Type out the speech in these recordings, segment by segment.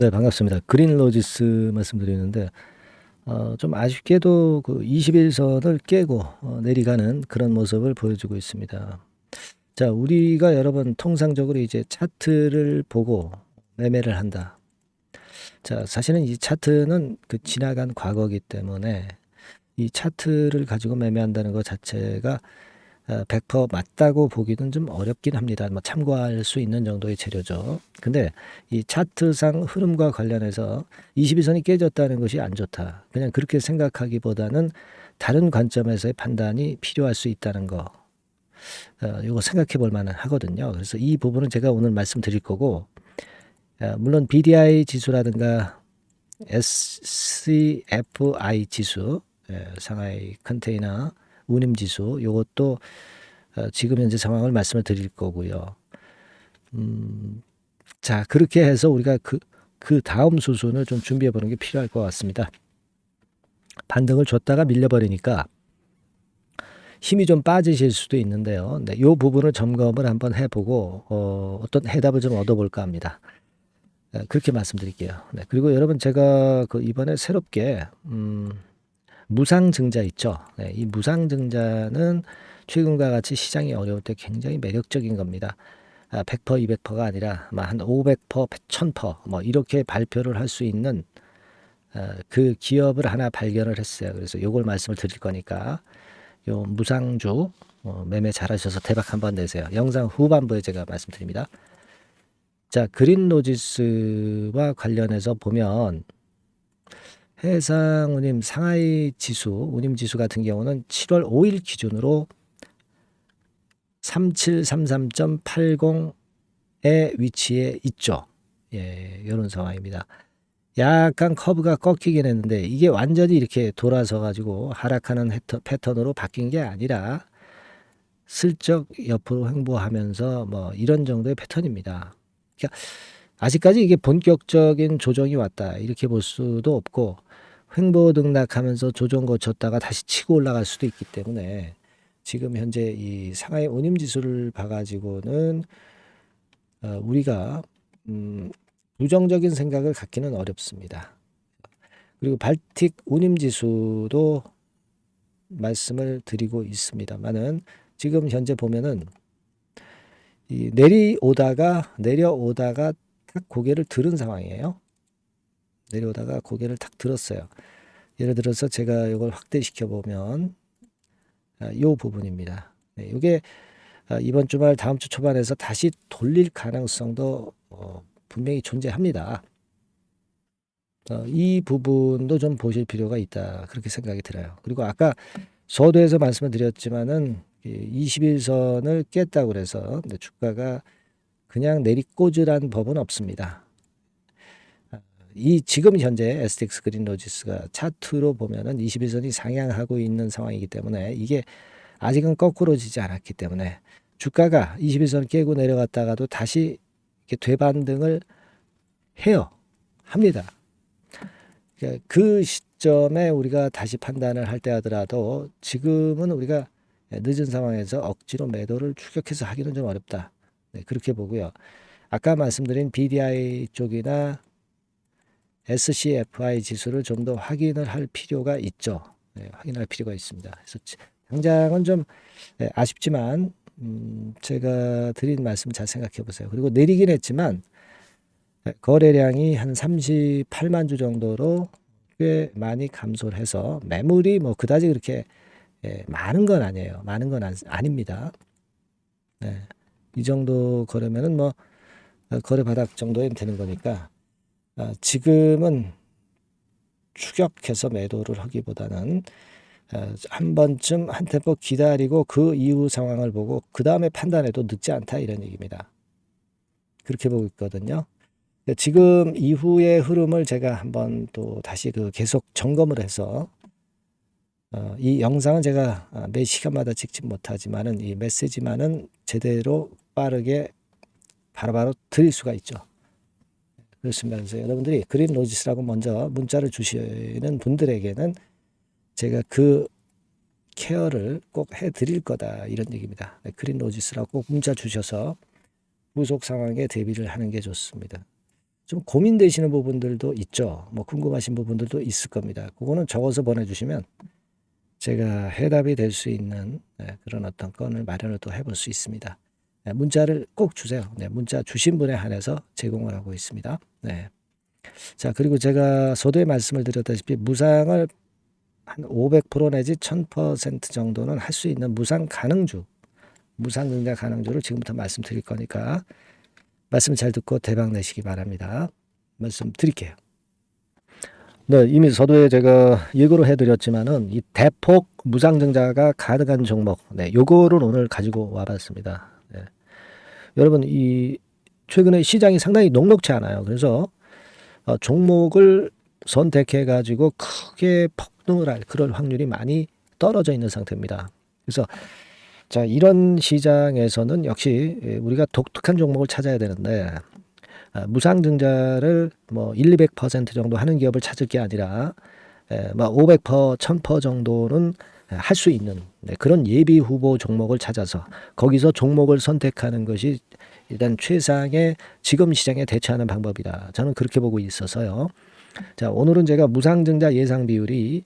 네, 반갑습니다. 그린 로지스 말씀드리는데 어, 좀 아쉽게도 그 21선을 깨고 어, 내려가는 그런 모습을 보여주고 있습니다. 자, 우리가 여러분 통상적으로 이제 차트를 보고 매매를 한다. 자, 사실은 이 차트는 그 지나간 과거이기 때문에 이 차트를 가지고 매매한다는 것 자체가 어, 100% 맞다고 보기는 좀 어렵긴 합니다. 뭐 참고할 수 있는 정도의 재료죠. 근데 이 차트상 흐름과 관련해서 22선이 깨졌다는 것이 안 좋다. 그냥 그렇게 생각하기보다는 다른 관점에서의 판단이 필요할 수 있다는 거. 어, 이거 생각해 볼 만은 하거든요. 그래서 이 부분은 제가 오늘 말씀드릴 거고, 어, 물론 BDI 지수라든가 SCFI 지수, 예, 상하이 컨테이너 운임 지수, 요것도 어, 지금 현재 상황을 말씀을 드릴 거고요. 음, 자, 그렇게 해서 우리가 그, 그 다음 수순을 좀 준비해 보는 게 필요할 것 같습니다. 반등을 줬다가 밀려버리니까 힘이 좀 빠지실 수도 있는데요. 네, 이 부분을 점검을 한번 해보고 어, 어떤 해답을 좀 얻어볼까 합니다. 네, 그렇게 말씀드릴게요. 네, 그리고 여러분 제가 그 이번에 새롭게 음, 무상증자 있죠. 네, 이 무상증자는 최근과 같이 시장이 어려울 때 굉장히 매력적인 겁니다. 아, 100% 200%가 아니라 아마 한 500%, 1000%뭐 이렇게 발표를 할 수 있는 어, 그 기업을 하나 발견을 했어요. 그래서 요걸 말씀을 드릴 거니까 요 무상주 어, 매매 잘하셔서 대박 한번 내세요. 영상 후반부에 제가 말씀드립니다. 자, 그린 로지스와 관련해서 보면 해상 운임 상하이 지수, 운임 지수 같은 경우는 7월 5일 기준으로 3733.80의 위치에 있죠. 예, 이런 상황입니다. 약간 커브가 꺾이긴 했는데 이게 완전히 이렇게 돌아서 가지고 하락하는 패턴으로 바뀐 게 아니라 슬쩍 옆으로 횡보하면서 뭐 이런 정도의 패턴입니다. 그러니까 아직까지 이게 본격적인 조정이 왔다 이렇게 볼 수도 없고 횡보 등락하면서 조정 거쳤다가 다시 치고 올라갈 수도 있기 때문에 지금 현재 이 상하이 운임 지수를 봐가지고는 어, 우리가 음, 부정적인 생각을 갖기는 어렵습니다. 그리고 발틱 운임 지수도 말씀을 드리고 있습니다만은 지금 현재 보면은 이 내려오다가 내려오다가 딱 고개를 들은 상황이에요. 내려오다가 고개를 탁 들었어요. 예를 들어서 제가 이걸 확대시켜 보면 아, 이 부분입니다. 네, 이게 아, 이번 주말 다음 주 초반에서 다시 돌릴 가능성도 어, 분명히 존재합니다. 어, 이 부분도 좀 보실 필요가 있다 그렇게 생각이 들어요. 그리고 아까 서두에서 말씀을 드렸지만은 21선을 깼다고 그래서 주가가 그냥 내리꽂으란 법은 없습니다. 이 지금 현재 STX 그린 로지스가 차트로 보면은 21선이 상향하고 있는 상황이기 때문에 이게 아직은 거꾸로 지지 않았기 때문에 주가가 21선 깨고 내려갔다가도 다시 이렇게 되반등을 해요. 합니다. 그러니까 그 시점에 우리가 다시 판단을 할 때 하더라도 지금은 우리가 늦은 상황에서 억지로 매도를 추격해서 하기는 좀 어렵다. 네, 그렇게 보고요. 아까 말씀드린 BDI 쪽이나 SCFI 지수를 좀 더 확인을 할 필요가 있죠. 네, 확인할 필요가 있습니다. 그래서 당장은 좀 네, 아쉽지만 음, 제가 드린 말씀 잘 생각해 보세요. 그리고 내리긴 했지만 네, 거래량이 한 38만 주 정도로 꽤 많이 감소를 해서 매물이 뭐 그다지 그렇게 예, 많은 건 아니에요. 많은 건 아, 닙니다 네, 이 정도 거래면은 뭐 어, 거래 바닥 정도에 되는 거니까 아, 지금은 추격해서 매도를 하기보다는 아, 한 번쯤 한 템포 기다리고 그 이후 상황을 보고 그 다음에 판단해도 늦지 않다 이런 얘기입니다. 그렇게 보고 있거든요. 지금 이후의 흐름을 제가 한번 또 다시 그 계속 점검을 해서 어, 이 영상은 제가 아, 매 시간마다 찍지 못하지만은 이 메시지만은 제대로 빠르게 바로바로 드릴 수가 있죠. 그렇습니다. 여러분들이 그린 로지스라고 먼저 문자를 주시는 분들에게는 제가 그 케어를 꼭 해드릴 거다 이런 얘기입니다. 네, 그린 로지스라고 꼭 문자 주셔서 후속 상황에 대비를 하는 게 좋습니다. 좀 고민되시는 부분들도 있죠. 뭐 궁금하신 부분들도 있을 겁니다. 그거는 적어서 보내주시면 제가 해답이 될 수 있는 네, 그런 어떤 건을 마련을 또 해볼 수 있습니다. 네, 문자를 꼭 주세요. 네, 문자 주신 분에 한해서 제공을 하고 있습니다. 네. 자, 그리고 제가 서두에 말씀을 드렸다시피 무상을 한 500% 내지 1000% 정도는 할 수 있는 무상 가능주, 무상 증자 가능주를 지금부터 말씀드릴 거니까 말씀 잘 듣고 대박 내시기 바랍니다. 말씀 드릴게요. 네, 이미 서두에 제가 예고를 해드렸지만은 이 대폭 무상증자가 가능한 종목, 네, 요거를 오늘 가지고 와봤습니다. 네. 여러분 이 최근에 시장이 상당히 녹록치 않아요. 그래서 어, 종목을 선택해 가지고 크게 폭등을 할 그럴 확률이 많이 떨어져 있는 상태입니다. 그래서 자 이런 시장에서는 역시 예, 우리가 독특한 종목을 찾아야 되는데 아, 무상증자를 뭐 1, 200% 정도 하는 기업을 찾을 게 아니라 에, 뭐 500%, 1000% 정도는 할 수 있는 네, 그런 예비 후보 종목을 찾아서 거기서 종목을 선택하는 것이 일단 최상의 지금 시장에 대처하는 방법이다. 저는 그렇게 보고 있어서요. 자, 오늘은 제가 무상증자 예상 비율이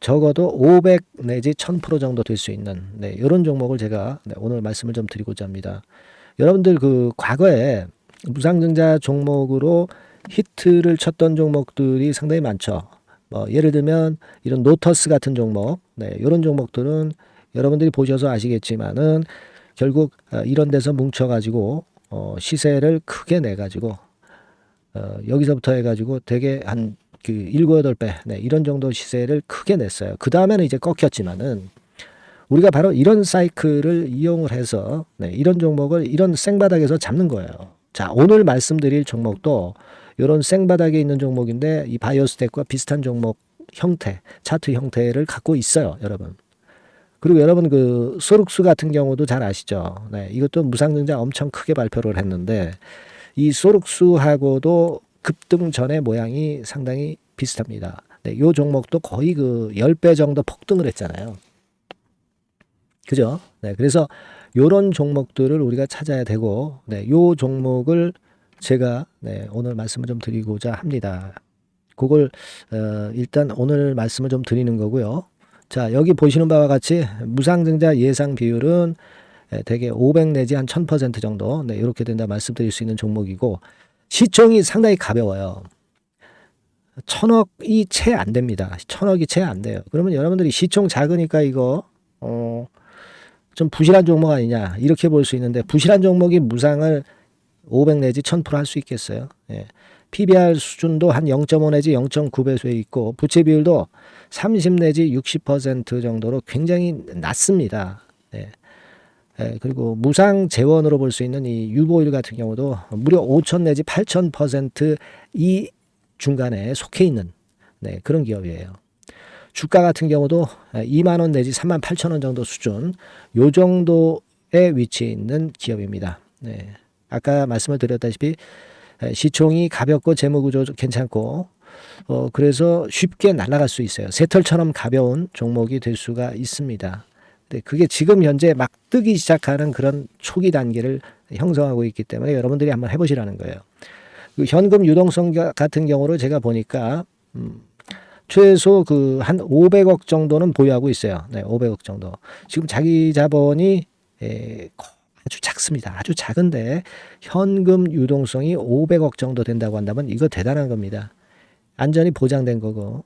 적어도 500 내지 1000% 정도 될 수 있는 네, 이런 종목을 제가 네, 오늘 말씀을 좀 드리고자 합니다. 여러분들 그 과거에 무상증자 종목으로 히트를 쳤던 종목들이 상당히 많죠. 뭐 예를 들면 이런 노터스 같은 종목, 네, 이런 종목들은 여러분들이 보셔서 아시겠지만은 결국 어, 이런 데서 뭉쳐가지고 어, 시세를 크게 내 가지고 어, 여기서부터 해가지고 되게 한그 일곱 여덟 배 네, 이런 정도 시세를 크게 냈어요. 그 다음에는 이제 꺾였지만은 우리가 바로 이런 사이클을 이용을 해서 네, 이런 종목을 이런 생바닥에서 잡는 거예요. 자 오늘 말씀드릴 종목도 이런 생바닥에 있는 종목인데 이 바이오스텍과 비슷한 종목 형태 차트 형태를 갖고 있어요, 여러분. 그리고 여러분 그 소룩스 같은 경우도 잘 아시죠? 네, 이것도 무상증자 엄청 크게 발표를 했는데 이 소룩스하고도 급등 전의 모양이 상당히 비슷합니다. 네, 요 종목도 거의 그 10배 정도 폭등을 했잖아요. 그죠? 네, 그래서 요런 종목들을 우리가 찾아야 되고, 네, 요 종목을 제가 네, 오늘 말씀을 좀 드리고자 합니다. 그걸 어, 일단 오늘 말씀을 좀 드리는 거고요. 자, 여기 보시는 바와 같이 무상증자 예상 비율은 예, 대개 500 내지 한 1000% 정도 네, 이렇게 된다 말씀드릴 수 있는 종목이고 시총이 상당히 가벼워요. 천억이 채 안 됩니다. 천억이 채 안 돼요. 그러면 여러분들이 시총 작으니까 이거 어, 좀 부실한 종목 아니냐 이렇게 볼 수 있는데 부실한 종목이 무상을 500 내지 1000%할 수 있겠어요. 예. PBR 수준도 한 0.5 내지 0.9배수에 있고 부채 비율도 30 내지 60% 정도로 굉장히 낮습니다. 예. 예, 그리고 무상 재원으로 볼 수 있는 이 유보일 같은 경우도 무려 5천 내지 8천 퍼센트이 중간에 속해 있는 네, 그런 기업이에요. 주가 같은 경우도 2만 원 내지 3만 8천 원 정도 수준 요 정도에 위치해 있는 기업입니다. 네. 아까 말씀을 드렸다시피 시총이 가볍고 재무 구조 괜찮고 어 그래서 쉽게 날아갈 수 있어요. 새털처럼 가벼운 종목이 될 수가 있습니다. 네, 그게 지금 현재 막 뜨기 시작하는 그런 초기 단계를 형성하고 있기 때문에 여러분들이 한번 해보시라는 거예요. 그 현금 유동성 같은 경우로 제가 보니까 음, 최소 그 한 500억 정도는 보유하고 있어요. 네, 500억 정도. 지금 자기 자본이 에, 아주 작습니다. 아주 작은데 현금 유동성이 500억 정도 된다고 한다면 이거 대단한 겁니다. 안전이 보장된 거고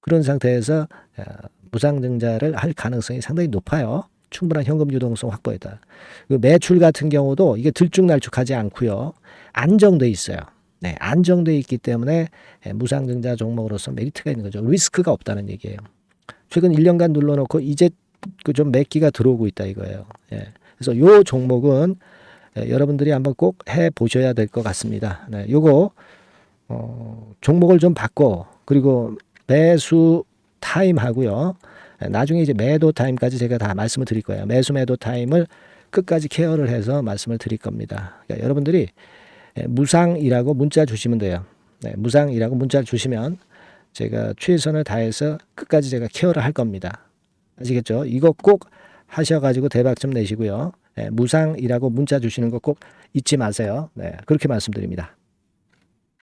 그런 상태에서 어, 무상증자를 할 가능성이 상당히 높아요. 충분한 현금 유동성 확보했다. 매출 같은 경우도 이게 들쭉날쭉하지 않고요. 안정돼 있어요. 네, 안정돼 있기 때문에 예, 무상증자 종목으로서 메리트가 있는 거죠. 리스크가 없다는 얘기예요. 최근 1년간 눌러놓고 이제 그좀 매기가 들어오고 있다 이거예요. 예. 그래서 요 종목은 예, 여러분들이 한번 꼭 해 보셔야 될 것 같습니다. 네, 요거 어, 종목을 좀 바꿔 그리고 매수 타임 하고요. 예, 나중에 이제 매도 타임까지 제가 다 말씀을 드릴 거예요. 매수 매도 타임을 끝까지 케어를 해서 말씀을 드릴 겁니다. 그러니까 여러분들이 예, 무상이라고 문자 주시면 돼요. 네, 무상이라고 문자 주시면 제가 최선을 다해서 끝까지 제가 케어를 할 겁니다. 아시겠죠? 이거 꼭 하셔가지고 대박 좀 내시고요. 네, 무상이라고 문자 주시는 거 꼭 잊지 마세요. 네, 그렇게 말씀드립니다.